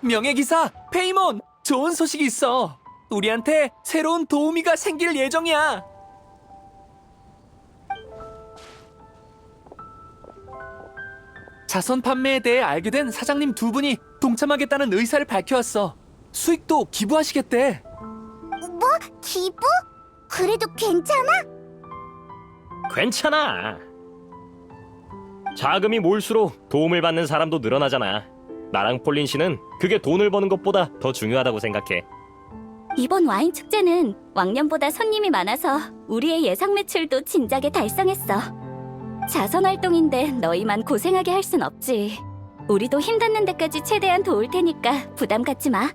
명예기사 페이몬 좋은 소식이 있어. 우리한테 새로운 도우미가 생길 예정이야. 자선 판매에 대해 알게 된 사장님 두 분이 동참하겠다는 의사를 밝혀왔어. 수익도 기부하시겠대. 뭐? 기부? 그래도 괜찮아? 괜찮아. 자금이 몰수록 도움을 받는 사람도 늘어나잖아. 나랑 폴린 씨는 그게 돈을 버는 것보다 더 중요하다고 생각해. 이번 와인 축제는 왕년보다 손님이 많아서 우리의 예상 매출도 진작에 달성했어. 자선 활동인데 너희만 고생하게 할 순 없지. 우리도 힘닿는 데까지 최대한 도울 테니까 부담 갖지 마.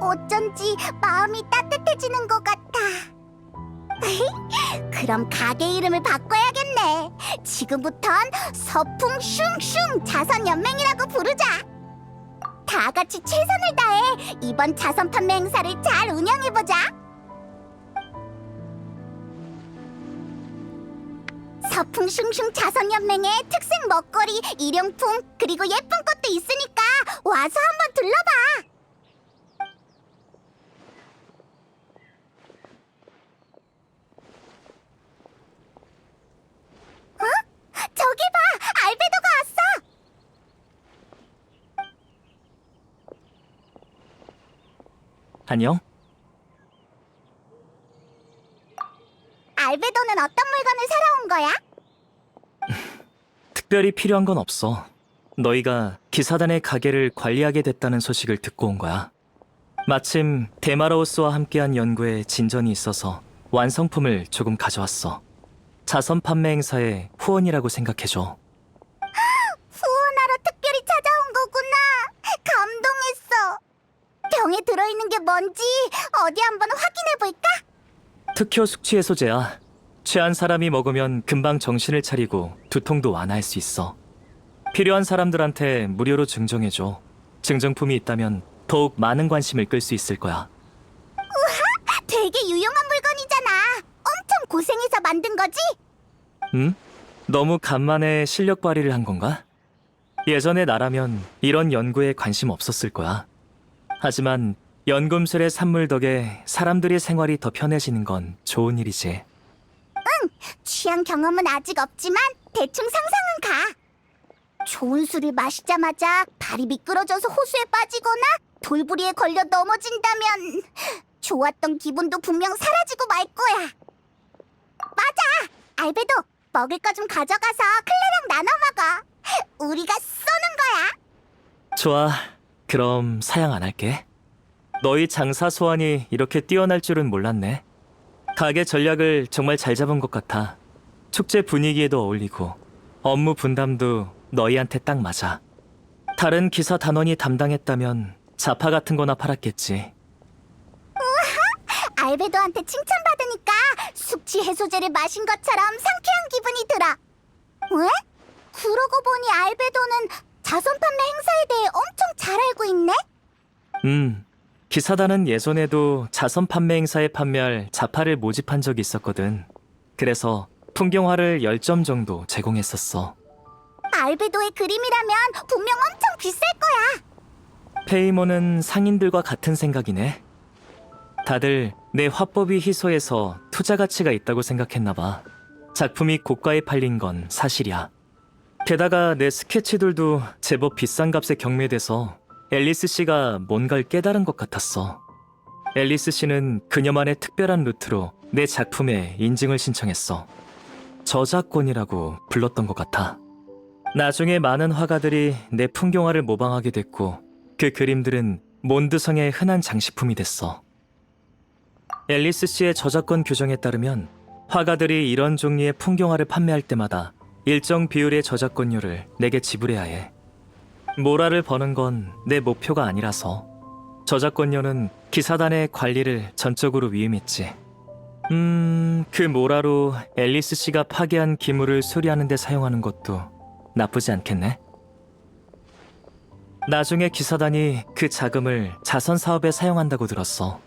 어쩐지 마음이 따뜻해지는 것 같아. 그럼 가게 이름을 바꿔야겠네. 지금부턴 서풍 슝슝 자선 연맹이라고 부르자. 다 같이 최선을 다해 이번 자선 판매 행사를 잘 운영해 보자. 서풍 슝슝 자선 연맹에 특색 먹거리, 일용품, 그리고 예쁜 것도 있으니까 와서 한번 둘러봐. 저기 봐! 알베도가 왔어! 안녕. 알베도는 어떤 물건을 사러 온 거야? 특별히 필요한 건 없어. 너희가 기사단의 가게를 관리하게 됐다는 소식을 듣고 온 거야. 마침 데마라우스와 함께한 연구에 진전이 있어서 완성품을 조금 가져왔어. 자선 판매 행사의 후원이라고 생각해줘. 게 뭔지 어디 한번 확인해 볼까? 특효 숙취 해소제야. 취한 사람이 먹으면 금방 정신을 차리고 두통도 완화할 수 있어. 필요한 사람들한테 무료로 증정해줘. 증정품이 있다면 더욱 많은 관심을 끌 수 있을 거야. 되게 유용한 물건이잖아! 엄청 고생해서 만든 거지? 응? 너무 간만에 실력 발휘를 한 건가? 예전에 나라면 이런 연구에 관심 없었을 거야. 하지만 연금술의 산물 덕에 사람들의 생활이 더 편해지는 건 좋은 일이지. 취향 경험은 아직 없지만 대충 상상은 가. 좋은 술을 마시자마자 발이 미끄러져서 호수에 빠지거나 돌부리에 걸려 넘어진다면 좋았던 기분도 분명 사라지고 말 거야. 맞아! 알베도, 먹을 거 좀 가져가서 클레랑 나눠 먹어. 우리가 쏘는 거야. 좋아. 그럼 사양 안 할게. 너희 장사 소환이 이렇게 뛰어날 줄은 몰랐네. 가게 전략을 정말 잘 잡은 것 같아. 축제 분위기에도 어울리고 업무 분담도 너희한테 딱 맞아. 다른 기사 단원이 담당했다면 자파 같은 거나 팔았겠지. 알베도한테 칭찬받으니까 숙취 해소제를 마신 것처럼 상쾌한 기분이 들어. 왜? 그러고 보니 알베도는 자선 판매 행사에 대해 엄청 잘 알고 있네? 음, 기사단은 예전에도 자선 판매 행사에 판매할 자파를 모집한 적이 있었거든. 그래서 풍경화를 10점 정도 제공했었어. 알베도의 그림이라면 분명 엄청 비쌀 거야. 페이모는 상인들과 같은 생각이네. 다들 내 화법이 희소해서 투자 가치가 있다고 생각했나 봐. 작품이 고가에 팔린 건 사실이야. 게다가 내 스케치들도 제법 비싼 값에 경매돼서 앨리스 씨가 뭔가를 깨달은 것 같았어. 앨리스 씨는 그녀만의 특별한 루트로 내 작품에 인증을 신청했어. 저작권이라고 불렀던 것 같아. 나중에 많은 화가들이 내 풍경화를 모방하게 됐고 그 그림들은 몬드성의 흔한 장식품이 됐어. 앨리스 씨의 저작권 규정에 따르면 화가들이 이런 종류의 풍경화를 판매할 때마다 일정 비율의 저작권료를 내게 지불해야 해. 모라를 버는 건 내 목표가 아니라서 저작권료는 기사단의 관리를 전적으로 위임했지. 음, 그 모라로 앨리스 씨가 파괴한 기물을 수리하는 데 사용하는 것도 나쁘지 않겠네. 나중에 기사단이 그 자금을 자선 사업에 사용한다고 들었어.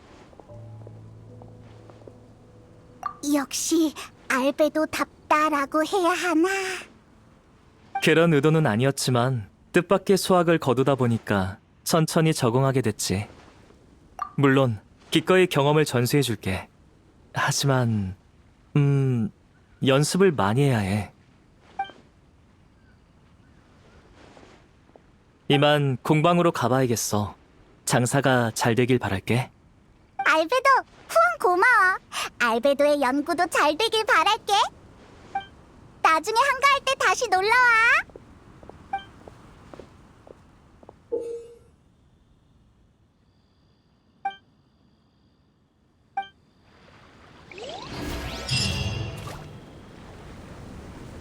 역시 알베도답다라고 해야 하나? 그런 의도는 아니었지만 뜻밖의 수확을 거두다 보니까 천천히 적응하게 됐지. 물론 기꺼이 경험을 전수해 줄게. 하지만 음 연습을 많이 해야 해. 이만 공방으로 가봐야겠어. 장사가 잘 되길 바랄게. 알베도 후원 고마워. 알베도의 연구도 잘 되길 바랄게. 나중에 한가할 때 다시 놀러 와.